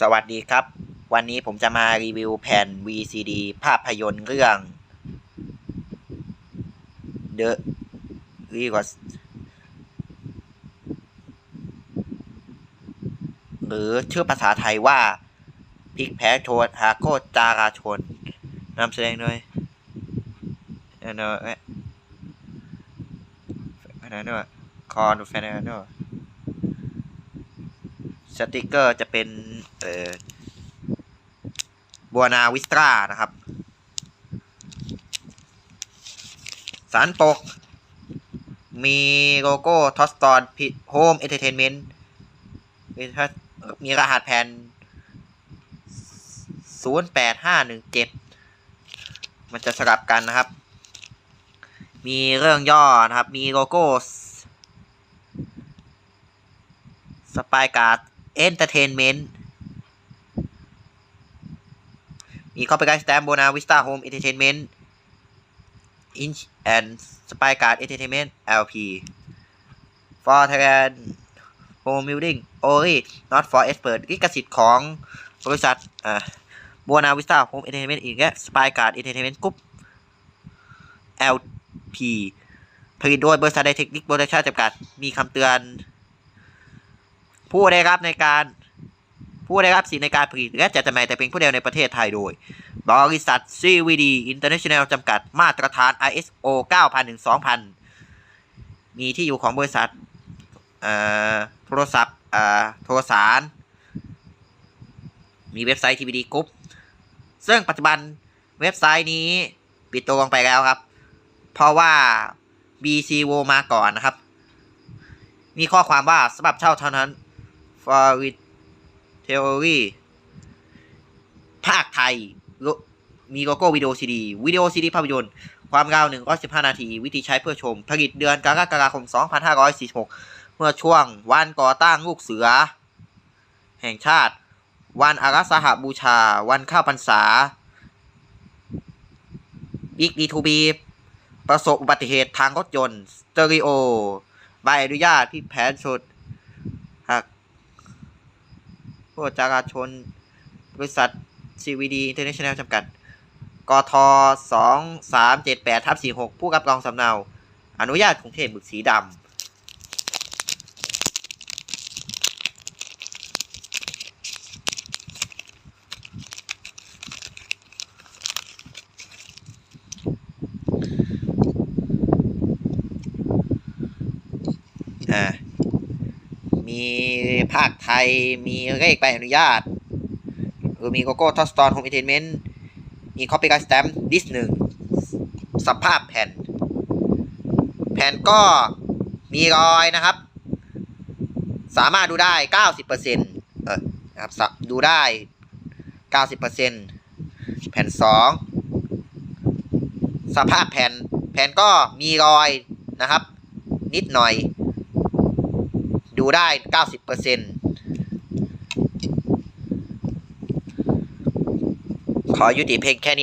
สวัสดีครับ วันนี้ผมจะมารีวิวแผ่น VCD ภาพยนตร์เรื่อง The r e g o s หรือชื่อภาษาไทยว่าพิกแพ้โชนฮาโกจาราชนนำแสดงโดยเอโนเอะเฟนโนคอนเฟนโนอ สติกเกอร์จะเป็นเอ่อบัวนาวิสตรานะครับ สารปก มีโลโก้ทอสตอนโฮมเอนเตอร์เทนเมนต์มีรหัสแผ่น 08517 มันจะสลับกันนะครับ มีเรื่องย่อนะครับ มีโลโก้สปายการ์ด เอนเตอร์เทนเมนต์มีคอปปี้ไ t สแตมโบนาวิสตาโฮมเอนเตอร์เทนเมนต์อินชแอนด์สปายการ์ดเอนเตอร์เทนเมนต์ LP for Thailand Home Building Only Not for Expert ลิขสิทธิ์ของบริษัทอ่าบัวนาวิสตาโฮมเอนเตอร์เทนเมนต์อีกและสปายการ์ดเอนเตอร์เทนเมนต์กรุ๊ป LP ผลิตโดยบริษัทไดเทคนิคโปรดักชั่นจำกัด มีคำเตือน ผู้ได้รับในการผู้ได้รับสิทธิในการผลิตและจัดจำหน่ายแต่เพียงผู้เดียวในประเทศไทยโดย บริษัท CVD International จำกัดมาตรฐาน ISO 9000ถึง2000 มีที่อยู่ของบริษัทโทรศัพท์โทรสาร มีเว็บไซต์ TVD Group ซึ่งปัจจุบันเว็บไซต์นี้ปิดตัวลงไปแล้วครับ เพราะว่า BCO มาก่อนนะครับ มีข้อความว่าสำหรับเช่าเท่านั้น for theory ภาคไทย มีโลโก้วิดีโอซีดี วิดีโอซีดีภาพยนตร์ ความยาว115 นาที วิธีใช้เพื่อชม ผลิตเดือนกรกฎาคม 2546 เมื่อช่วงวันก่อตั้งลูกเสือ แห่งชาติ วันอารัสหบูชา วันข้าวพรรษาบิ๊กดีทูบีประสบอุบัติเหตุทางรถยนต์สเตอริโอ ใบอนุญาตที่แผนสุดหาก ผู้จาราชน บริษัท CVD International จำกัด กท2 3 7 8ทับ46 ผู้กับกองสำเนา อนุญาตกรุงเทพหมึกสีดำอ่ามี ภาคไทย มีเลขใบอนุญาตหรือมีโกโก้ทอสตอนโฮมเอนเทนเมนต์มีคอปปี้การ์ดสแตมป์ดิสหนึ่งสภาพแผ่น แผ่นก็มีรอยนะครับ สามารถดูได้เก้าสิบเปอร์เซ็นต์เออนะครับดูได้เก้าสิบเปอร์เซ็นต์แผ่นสองสภาพแผ่น แผ่นก็มีรอยนะครับ นิดหน่อย ดูได้เก้าสิบเปอร์เซ็นต์ขอยุติเพลงแค่นี้